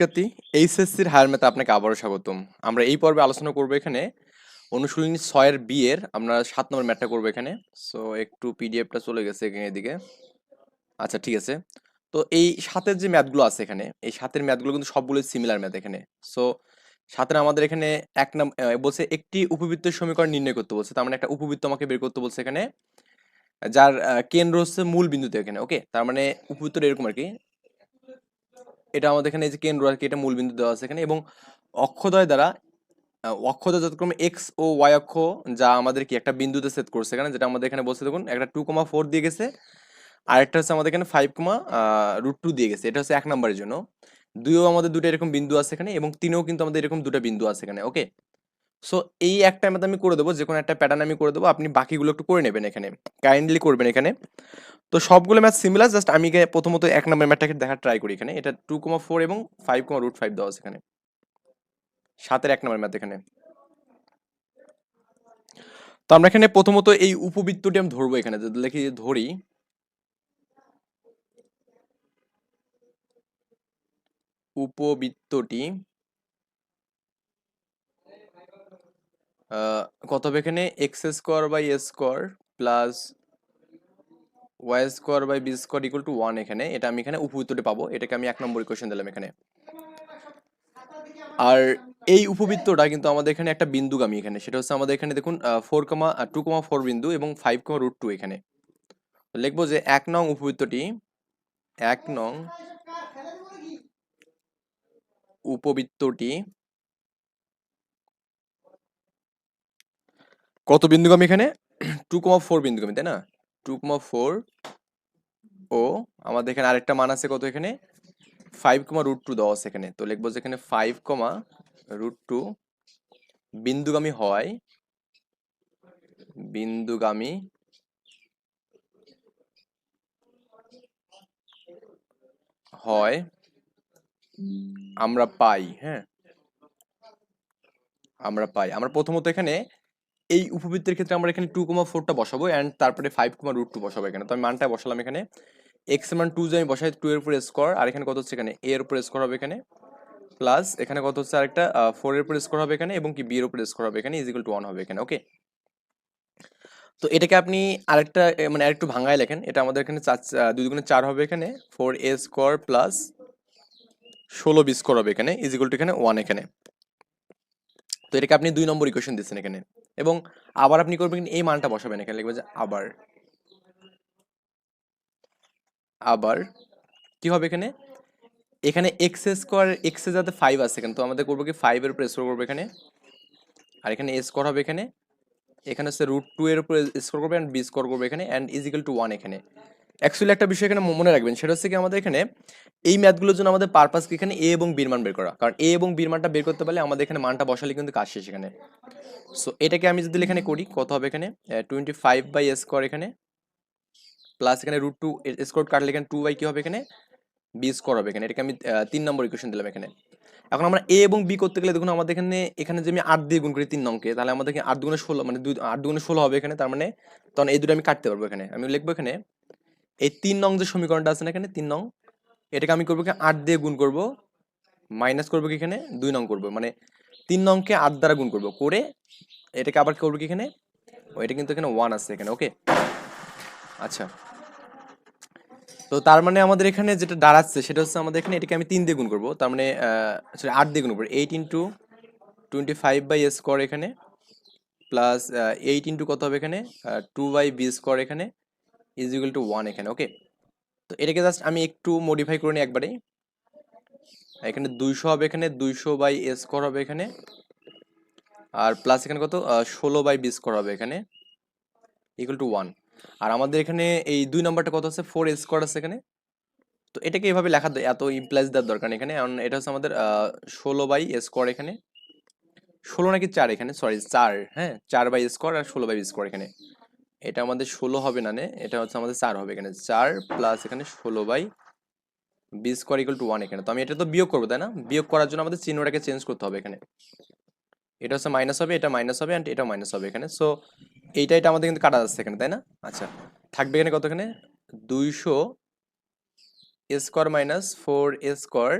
শিক্ষার্থী, এইচএসসির হায়ার ম্যাথে আপনাকে আবারও স্বাগতম। আমরা এই পর্বে আলোচনা করব এখানে অনুশীলনী ছয়ের বি এর, আমরা সাত নম্বর ম্যাথটা করব এখানে। সো একটু পিডিএফটা চলে গেছে এখানে এদিকে। আচ্ছা ঠিক আছে। তো এই সাতের যে ম্যাথগুলো আছে এখানে, এই সাতের ম্যাথগুলো কিন্তু সবগুলোই সিমিলার ম্যাথ এখানে। সো সাতের আমাদের এখানে এক নাম বলছে একটি উপবৃত্তের সমীকরণ নির্ণয় করতে বলছে। তার মানে একটা উপবৃত্ত আমাকে বের করতে বলছে এখানে, যার কেন্দ্র হচ্ছে মূল বিন্দুতে এখানে ওকে তার মানে উপবৃত্তটা এরকম আর কি। এটা আমাদের এখানে যে কেন্দ্র আর কি, এটা মূল বিন্দু দেওয়া আছে এখানে। এবং অক্ষদয় দ্বারা অক্ষদয় যথাক্রমে এক্স ও ওয়াই অক্ষ, যা আমাদের কি একটা বিন্দুতে সেট করছে এখানে, যেটা আমাদের এখানে বলছে, দেখুন, একটা টু কমা ফোর দিয়ে গেছে আর একটা হচ্ছে আমাদের এখানে ফাইভ কমা রুট টু দিয়ে গেছে। এটা হচ্ছে এক নম্বরের জন্য। দুইও আমাদের দুটো এরকম বিন্দু আছে এখানে, এবং তিনেও কিন্তু আমাদের এরকম দুটো বিন্দু আছে এখানে ওকে সো এই একটা ম্যাথ আমি করে দেবো যে কোনো একটা প্যাটার্ন আমি করে দেবো, আপনি বাকিগুলো একটু করে নেবেন এখানে কাইন্ডলি করবেন এখানে। তো সবগুলো ম্যাথ সিমিলার জাস্ট আমি প্রথমত এক নম্বর ম্যাথটাকে দেখার ট্রাই করি এখানে, এটা টু কমা ফোর এবং ফাইভ কমা রুট ফাইভ দেওয়া আছে এখানে। সাতের এক নম্বর ম্যাথ এখানে। তো আমরা এখানে প্রথমত এই উপবৃত্তটি আমি ধরবো এখানে, যদি ধরি। উপবৃত্তটি কত হবে এখানে? X square by a square plus y square by b square equal to one এখানে। এটা আমি এখানে উপবৃত্তটি পাবো। এটাকে আমি এক নম্বর ইকুয়েশন দিলাম এখানে। আর এই উপবৃত্তটা কিন্তু আমাদের এখানে একটা বিন্দুগামী এখানে। সেটা হচ্ছে আমাদের এখানে দেখুন four comma two comma four বিন্দু এবং ফাইভ কমা রুট টু এখানে। লিখব যে এক নং উপবৃত্তটি, এক নং উপবৃত্তটি কত বিন্দুগামী এখানে? টু কমা ফোর বিন্দুগামী, তাই না? টু কমা ফোর ও, আমাদের এখানে আরেকটা মান আছে কত এখানে? ফাইভ কমা রুট টু আছে এখানে। তো লিখব যে এখানে ফাইভ কমা রুট টু বিন্দুগামী হয় বিন্দুগামী হয়, আমরা পাই হ্যাঁ? আমরা পাই। আমরা প্রথমত এখানে এই উপবৃত্তের ক্ষেত্রে আমরা এখানে টু কমা ফোরটা বসাবো অ্যান্ড তারপরে ফাইভ কমা রুট টু বসাবো এখানে। তো আমি মানটা বসালাম এখানে। এক্স মান টু যে আমি বসাই টু এর উপরে স্কোয়ার আর এখানে কত হচ্ছে এখানে? এ এর উপরে স্কোয়ার হবে এখানে। প্লাস এখানে কত হচ্ছে আরেকটা? ফোর এর উপরে স্কোয়ার হবে এখানে এবং কি বি এর উপরে স্কোয়ার হবে এখানে ইজিক্যাল টু ওয়ান হবে এখানে ওকে তো এটাকে আপনি আরেকটা মানে আরেকটু ভাঙায় লেখেন। এটা আমাদের এখানে চার দুই দুগুণে চার হবে এখানে। ফোর এ স্কোয়ার প্লাস ষোলো বি স্কোয়ার হবে এখানে ইজিক্যাল টু এখানে ওয়ান এখানে। তো এটাকে আপনি দুই নম্বর ইকুয়েশন দিচ্ছেন এখানে। এবং আবার আপনি করবেন এই মানটা বসাবেন, এখানে লিখবেন যে আবার। আবার কি হবে এখানে? এখানে এক্স স্কোয়ার এক্স যাতে ফাইভ আছে এখানে, তো আমাদের করব কি ফাইভ এর উপরে স্কোর করব এখানে। আর এখানে এ স্কোর হবে এখানে। এখানে হচ্ছে রুট টু এর উপরে স্কোর করবে অ্যান্ড বি স্কোর করবে এখানে and is equal to one এখানে। অ্যাকচুয়ালি একটা বিষয় এখানে মনে রাখবেন, সেটা হচ্ছে কি আমাদের এখানে এই ম্যাথগুলোর জন্য আমাদের পারপাস কি এখানে? এ এবং বির মান বের করা। কারণ এ এবং বির মানটা বের করতে পারলে আমাদের এখানে মানটা বসালে কিন্তু কাজ শেষ এখানে। সো এটাকে আমি যদি এখানে করি, কত হবে এখানে? টোয়েন্টি ফাইভ বাই স্কোয়ার এখানে। প্লাস এখানে রুট টু স্কোয়ার কাটলে এখানে টু বাই কি হবে এখানে? বি স্কোয়ার হবে এখানে। এটাকে আমি তিন নম্বর ইকুয়েশন দিলাম এখানে। এখন আমরা এ এবং বি করতে গেলে দেখুন আমাদের এখানে এখানে যে আমি আট দিয়ে গুণ করি তিন নংকে তাহলে আমাদের আট দুগুণে ষোলো মানে দুই, আট দুগুণে ষোলো হবে এখানে, তার মানে তখন এই দুটো আমি কাটতে পারব এখানে। আমি লিখব এখানে এই তিন নং যে সমীকরণটা আছে না এখানে, তিন নং, এটাকে আমি করব কি, আট দিয়ে গুণ করব, মাইনাস করব কি এখানে, দুই নং করব মানে তিন নংকে আট দ্বারা গুণ করব, করে এটাকে আবার করব কি এখানে এটা কিন্তু এখানে ওয়ান আছে এখানে ওকে আচ্ছা। তো তার মানে আমাদের এখানে যেটা দাঁড়াচ্ছে, সেটা হচ্ছে আমাদের এখানে এটাকে আমি তিন দিয়ে গুণ করব, তার মানে সরি আট দিয়ে গুণ করব eight into twenty five by square এখানে প্লাস এইট ইন্টু কত হবে এখানে টু বাই বি স্কোয়ার এখানে ইজ ইকুয়াল টু ওয়ান এখানে ওকে তো এটাকে জাস্ট আমি একটু মডিফাই করে নিই একবারেই। এখানে দুইশো হবে এখানে, দুইশো বাই স্কোয়ার হবে এখানে। আর প্লাস এখানে কত? ষোলো বাই বি স্কোয়ার হবে এখানে। ইকুয়াল টু ওয়ান আর আমাদের এখানে এই দুই নম্বরটা কত আছে? ফোর স্কোয়ার আছে এখানে। তো এটাকে এভাবে লেখা এত ইমপ্লাইজ দেওয়ার দরকার এখানে। কারণ এটা হচ্ছে আমাদের ষোলো বাই স্কোয়ার এখানে। ষোলো নাকি চার এখানে? সরি চার হ্যাঁ? চার বাই স্কোয়ার আর ষোলো বাই স্কোয়ার এখানে। এটা আমাদের ষোলো হবে না নে? এটা হচ্ছে আমাদের চার হবে এখানে। চার প্লাস এখানে ষোলো by b square equal to one এখানে। তো আমি এটা তো বিয়োগ করব, তাই না? বিয়োগ করার জন্য আমাদের চিহ্নটাকে চেঞ্জ করতে হবে এখানে। এটা হচ্ছে মাইনাস হবে, এটা মাইনাস হবে অ্যান্ড এটা মাইনাস হবে এখানে। সো এইটা, এটা আমাদের কিন্তু কাটা যাচ্ছে এখানে, তাই না? আচ্ছা থাকবে এখানে কত এখানে? দুইশো square minus four square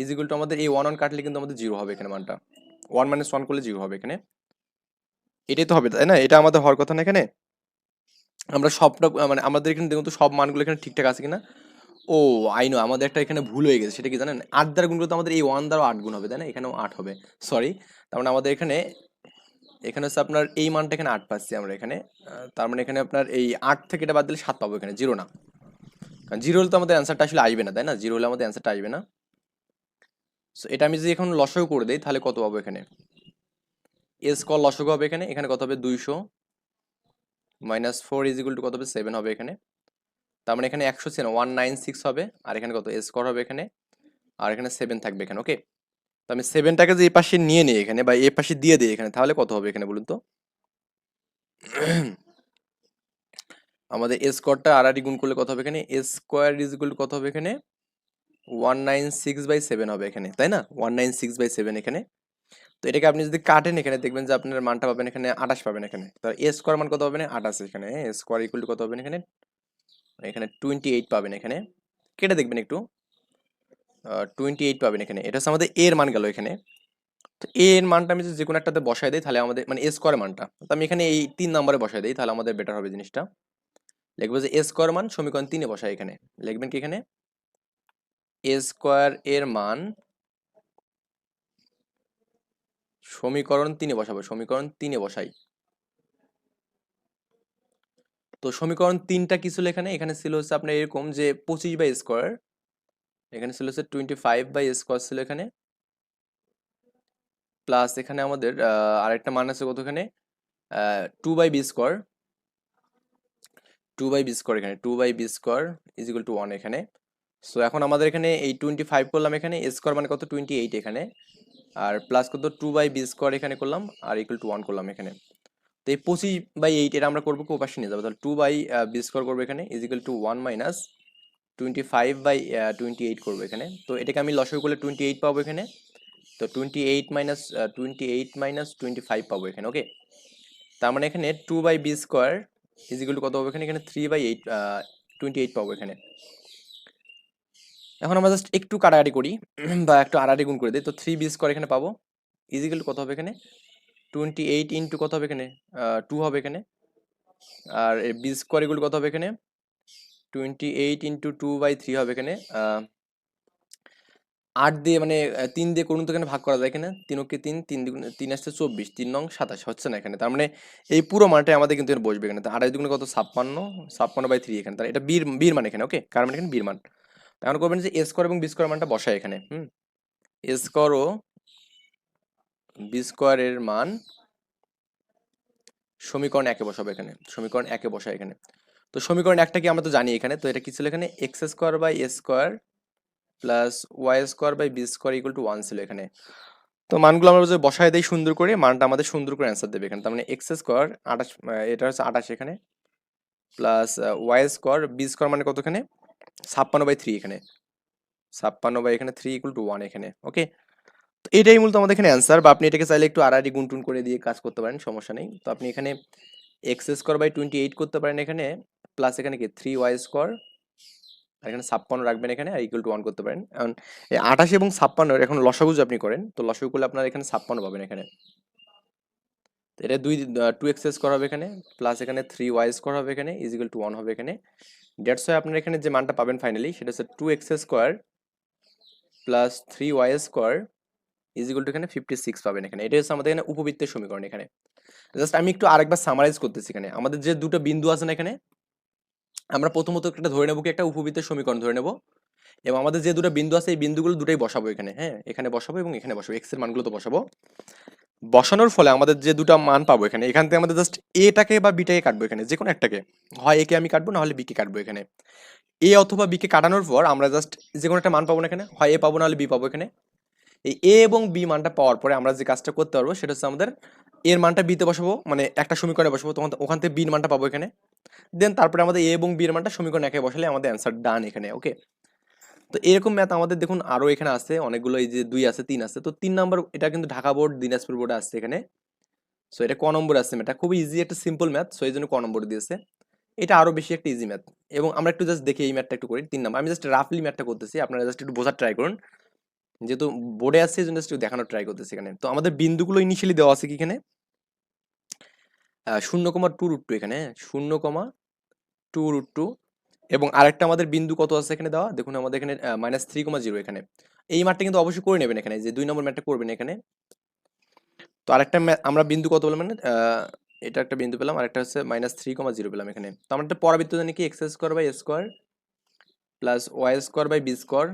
is equal to আমাদের এই ওয়ান ওয়ান কাটলে কিন্তু আমাদের জিরো হবে এখানে মানটা। ওয়ান মাইনাস ওয়ান করলে জিরো হবে এখানে। এটাই তো হবে, তাই না? এটা আমাদের হওয়ার কথা না এখানে? আমরা সবটা মানে আমাদের এখানে দেখুন তো সব মানগুলো এখানে ঠিকঠাক আছে কিনা? ও আই নো আমাদের একটা এখানে ভুল হয়ে গেছে, সেটা কি জানেন? আট দ্বারা গুণ করতে আমাদের এই ওয়ান দ্বারা আট গুণ হবে, তাই না? এখানেও আট হবে সরি তার মানে আমাদের এখানে এখানে হচ্ছে আপনার এই মানটা এখানে আট পাচ্ছি আমরা এখানে তার মানে এখানে আপনার এই আট থেকে এটা বাদ দিলে সাত পাবো এখানে জিরো না। কারণ জিরো হলে তো আমাদের অ্যান্সারটা আসলে আসবে না, তাই না? জিরো হলে আমাদের অ্যান্সারটা আসবে না। সো এটা আমি যদি এখন লসও করে দিই, তাহলে কত পাবো এখানে? এস কল লসক হবে এখানে এখানে কত হবে? দুইশো। Minus four is equal to কত হবে? সেভেন হবে এখানে। তার মানে এখানে একশো ছিল ওয়ান নাইন সিক্স হবে, আর এখানে কত? এস কর হবে এখানে, আর এখানে সেভেন থাকবে এখানে, ওকে? তো আমি সেভেনটাকে যে এই পাশে নিয়ে নিই এখানে, বা এই পাশে দিয়ে দিই এখানে, তাহলে কত হবে এখানে বলুন তো? আমাদের এস স্কোয়ারটা আর আর গুণ করলে কত হবে এখানে? এস স্কোয়ার ইজ ইকুয়াল কত হবে এখানে? One nine six by seven হবে এখানে, তাই না? One nine six by seven এখানে। তো এটাকে আপনি যদি কাটেন এখানে দেখবেন যে আপনার মানটা পাবেন এখানে আঠাশ পাবেন এখানে। তো এ স্কোয়ার মান কত পাবেন? আঠাশ এখানে। এ স্কোয়ার ইকুয়াল কত হবে এখানে? এখানে টোয়েন্টি এইট পাবেন এখানে। কেটে দেখবেন একটু। টোয়েন্টি এইট পাবেন এখানে। এটা হচ্ছে আমাদের এর মান গেল এখানে। তো এ এর মানটা আমি যদি যে কোনো একটাতে বসাই দিই, তাহলে আমাদের মানে এ স্কোয়ার মানটা। তো আমি এখানে এই তিন নম্বরে বসাই দিই, তাহলে আমাদের বেটার হবে জিনিসটা। লিখব যে এ স্কোয়ার মান সমীকরণ তিনে বসাই এখানে। লিখবেন কি এখানে? এ স্কোয়ার এর মান সমীকরণ তিনে বসাবো, সমীকরণ তিনে বসাই। তো সমীকরণ তিনটা কি ছিল এখানে? এখানে ছিল হচ্ছে আপনার এরকম যে পঁচিশ বাই স্কোয়ার এখানে ছিল হচ্ছে টোয়েন্টি ফাইভ বাই স্কোয়ার ছিল এখানে। প্লাস এখানে আমাদের আরেকটা মান আছে কত এখানে two by b square two by b square এখানে two by b square is equal to one এখানে। সো এখন আমাদের এখানে এই টোয়েন্টি ফাইভ করলাম এখানে স্কোয়ার মানে কত? টোয়েন্টি এইট এখানে। আর প্লাস কত টু বাই বি স্কোয়ার এখানে করলাম, আর ইকুয়াল টু ওয়ান করলাম এখানে। তো এই পঁচিশ বাই এইট এটা আমরা করব কি ওপাশে নিয়ে যাব? তাহলে টু বাই বি স্কোয়ার করব এখানে is equal to one minus twenty five by twenty eight করব এখানে। তো এটাকে আমি লসই করলে টোয়েন্টি এইট পাবো এখানে। তো twenty eight minus twenty eight minus twenty five পাবো এখানে ওকে তার মানে এখানে two by b square is equal to কত পাবো এখানে? এখানে three by eight twenty eight পাবো এখানে। এখন আমরা জাস্ট একটু কাটাকাটি করি, বা একটু আড়াআড়ি গুণ করে দিই। তো থ্রি বি স্কোয়ার এখানে পাবো। ইজিক্যাল কত হবে এখানে? টোয়েন্টি এইট ইন্টু কত হবে এখানে? টু হবে এখানে। আর বি স্কোয়ার এগুলো কত হবে এখানে? Twenty eight into two by three হবে এখানে। আট দিয়ে মানে তিন দিয়ে করুন তো এখানে ভাগ করা যায় এখানে। তিন ওকে তিন তিন তিন আসছে চব্বিশ, তিন নং সাতাশ, হচ্ছে না এখানে। তার মানে এই পুরো মানটাই আমাদের কিন্তু এখানে বসবে এখানে। আড়াই দুগুণে কত? ছাপ্পান্ন ছাপ্পান্ন বাই থ্রি এখানে। তার এটা বীর বীর মান এখানে ওকে কার মানে এখানে? বীর মান। এখন করবেন যে এ স্কোয়ার এবং বি স্কোয়ার মানটা বসায় এখানে, হুম? এ স্কোয়ার ও বি স্কোয়ারের মান সমীকরণ একে বসাবো এখানে, সমীকরণ একে বসায় এখানে। তো সমীকরণ একটা কি আমরা তো জানি এখানে, তো এটা কি ছিল এখানে? X square by a square plus y square by b square equal to one ছিল এখানে। তো মানগুলো আমরা যদি বসায় দিই সুন্দর করে, মানটা আমাদের সুন্দর করে অ্যান্সার দেবে এখানে। তার মানে এক্স স্কোয়ার আঠাশ এটা হচ্ছে আঠাশ এখানে plus y square b square মানে কত এখানে? ছাপ্পান্ন বাই থ্রি এখানে। ছাপ্পান্ন বাই এখানে থ্রি ইকুয়াল টু ওয়ান এখানে ওকে তো এটাই মূলত আমাদের এখানে অ্যান্সার বা আপনি এটাকে চাইলে একটু আড়াআড়ি গুণ টুন করে দিয়ে কাজ করতে পারেন, সমস্যা নেই। তো আপনি এখানে x square by twenty eight করতে পারেন এখানে প্লাস এখানে কি? থ্রি ওয়াই স্কোয়ার আর এখানে ছাপ্পান্ন রাখবেন এখানে, আর ইকুয়াল টু ওয়ান করতে পারেন। কারণ এই আঠাশ এবং ছাপ্পান্নর এখন লসাগু যদি আপনি করেন, তো লসাগু করলে আপনার এখানে ছাপ্পান্ন পাবেন এখানে। এটা দুই টু এক্স স্কোয়ার হবে এখানে প্লাস এখানে থ্রি ওয়াই স্কোয়ার হবে এখানে ইজিক্যাল টু ওয়ান হবে এখানে। ডেটস হয় আপনার এখানে যে মানটা পাবেন ফাইনালি সেটা হচ্ছে two x square plus three y square equal to এখানে ফিফটি সিক্স পাবেন এখানে। এটা হচ্ছে আমাদের এখানে উপবৃত্তের সমীকরণ এখানে। জাস্ট আমি একটু আরেকবার সামারাইজ করতেছি এখানে। আমাদের যে দুটো বিন্দু আছে না এখানে, আমরা প্রথমত একটা ধরে নেব কি, একটা উপবৃত্তের সমীকরণ ধরে নেব। এবং আমাদের যে দুটো বিন্দু আছে, এই বিন্দুগুলো দুটোই বসাবো এখানে হ্যাঁ? এখানে বসাবো এবং এখানে বসাবো। এক্সের মানগুলো তো বসাবো। বসানোর ফলে আমাদের যে দুটো মান পাবো এখানে, এখান থেকে আমাদের জাস্ট এটাকে বা বিটাকে কাটবো এখানে যে কোনো একটাকে। হয় একে আমি কাটবো না হলে বিকে কাটবো এখানে। এ অথবা বিকে কাটানোর পর আমরা জাস্ট যে কোনো একটা মান পাবো না এখানে, হয় এ পাবো না হলে বি পাবো এখানে। এই এ এবং বি মানটা পাওয়ার পরে আমরা যে কাজটা করতে পারব, সেটা হচ্ছে আমাদের এর মানটা বিতে বসাবো মানে একটা সমীকরণে বসাবো, তখন ওখান থেকে বির মানটা পাবো এখানে। দেন তারপরে আমাদের এ এবং বির মানটা সমীকরণ একে বসালে আমাদের অ্যান্সার ডান এখানে ওকে তো এরকম ম্যাথ আমাদের দেখুন আরও এখানে আছে অনেকগুলো এই যে দুই আছে, তিন আছে। তো তিন নম্বর এটা কিন্তু ঢাকা বোর্ড, দিনাজপুর বোর্ডে আসছে এখানে। সো এটা ক নম্বর আছে এটা খুবই ইজি একটা সিম্পল ম্যাথ। সো এই জন্য ক নম্বর দিয়েছে। এটা আরও বেশি একটা ইজি ম্যাথ। এবং আমরা একটু জাস্ট দেখি এই ম্যাথটা একটু করি। তিন নম্বর। আমি জাস্ট রাফলি ম্যাথটা করতেছি। আপনারা জাস্ট একটু বোঝার ট্রাই করুন। যেহেতু বোর্ডে আসছে এই জন্য একটু দেখানোর ট্রাই করতেছি এখানে। তো আমাদের বিন্দুগুলো ইনিশিয়ালি দেওয়া আছে কি এখানে? শূন্য কমা টু রুট টু এখানে। শূন্য কমা টু রুট টু এবং আরেকটা আমাদের বিন্দু কত আছে এখানে দেওয়া? দেখুন, আমাদের এখানে মাইনাস থ্রি কমা জিরো এখানে। এই মাঠটা কিন্তু অবশ্যই করে নেবেন এখানে, যে দুই নম্বর ম্যাটটা করবেন এখানে। তো আরেকটা আমরা বিন্দু কত পেলাম মানে এটা একটা বিন্দু পেলাম, আরেকটা হচ্ছে মাইনাস থ্রি কমা জিরো পেলাম এখানে। তো আমরা একটা পরাবৃত্ত জানি কি? X square by square plus y square by b square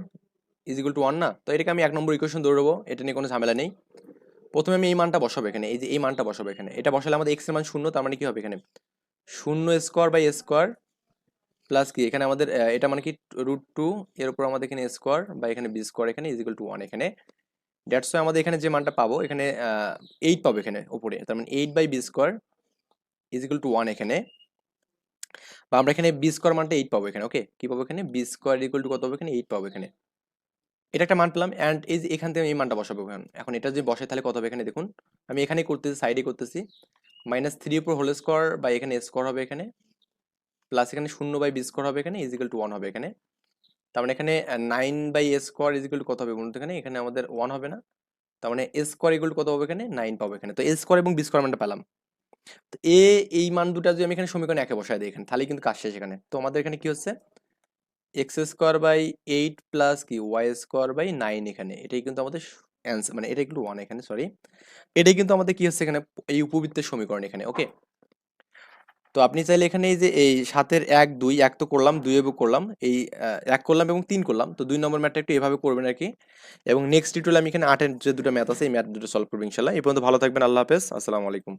is equal to one না? তো এটাকে আমি এক নম্বর ইকুয়েশন দেবো এটা নিয়ে কোনো ঝামেলা নেই। প্রথমে আমি এই মানটা বসাবো এখানে, এই যে এই মানটা বসাবো এখানে। এটা বসালে আমাদের এক্সের মান শূন্য, তার মানে কি হবে এখানে? শূন্য স্কোয়ার বাই স্কোয়ার প্লাস কি, এখানে আমাদের এটা মানে কি রুট টু এর উপর আমাদের এখানে স্কোয়ার বা এখানে বি স্কোয়ার এখানে ইজ ইকুয়াল টু ওয়ান এখানে দ্যাটস আমাদের এখানে যে মানটা পাবো, এখানে এইট পাবো এখানে উপরে। তার মানে eight by b square is equal to one এখানে। বা আমরা এখানে বি স্কোয়ার মানটা এইট পাবো এখানে ওকে কি পাবো এখানে? বি স্কোয়ার ইকুয়াল টু কত হবে এখানে? এইট পাবো এখানে। এটা একটা মান পেলাম অ্যান্ড এই এখান থেকে এই মানটা বসাবো এখন। এখন এটা যে বসে তাহলে কত হবে এখানে দেখুন? আমি এখানে করতেছি সাইডে করতেছি। মাইনাস থ্রি উপর হোল স্কোয়ার বা এখানে স্কোয়ার হবে এখানে। প্লাস এখানে শূন্য বাই বি স্কোয়ার হবে এখানে ইজিক্যাল টু ওয়ান হবে এখানে। তার মানে এখানে nine by a square equal কত হবে বলুন এখানে? এখানে আমাদের ওয়ান হবে না। তার মানে এ স্কোয়ার ইকুয়াল কত হবে এখানে? নাইন পাবো এখানে। তো এ স্কোয়ার এবং বি স্কোয়ার মানটা পেলাম। তো এ, এই মান দুটা যদি আমি এখানে সমীকরণে একে বসায় দিই এখানে তাহলে কিন্তু কাজ শেষ এখানে। তো আমাদের এখানে কি হচ্ছে? X square by eight plus কি? ওয়াই স্কোয়ার বাই নাইন এখানে। এটাই কিন্তু আমাদের অ্যান্সার মানে এটা একটু ওয়ান এখানে সরি এটাই কিন্তু আমাদের কি হচ্ছে এখানে? এই উপবৃত্তের সমীকরণ এখানে ওকে তো আপনি চাইলে এখানে এই যে, এই সাতের এক, দুই, এক তো করলাম, দুই এবং করলাম, এই এক করলাম এবং তিন করলাম, তো দুই নম্বর ম্যাথটা একটু এভাবে করবেন আর কি এবং নেক্সট টিউটোরিয়াল আমি এখানে আটের যে দুটো ম্যাথ আছে, এই ম্যাথ দুটো সলভ করব ইনশাল্লাহ। এই পর্যন্ত ভালো থাকবেন, আল্লাহ হাফেজ, আসসালামু আলাইকুম।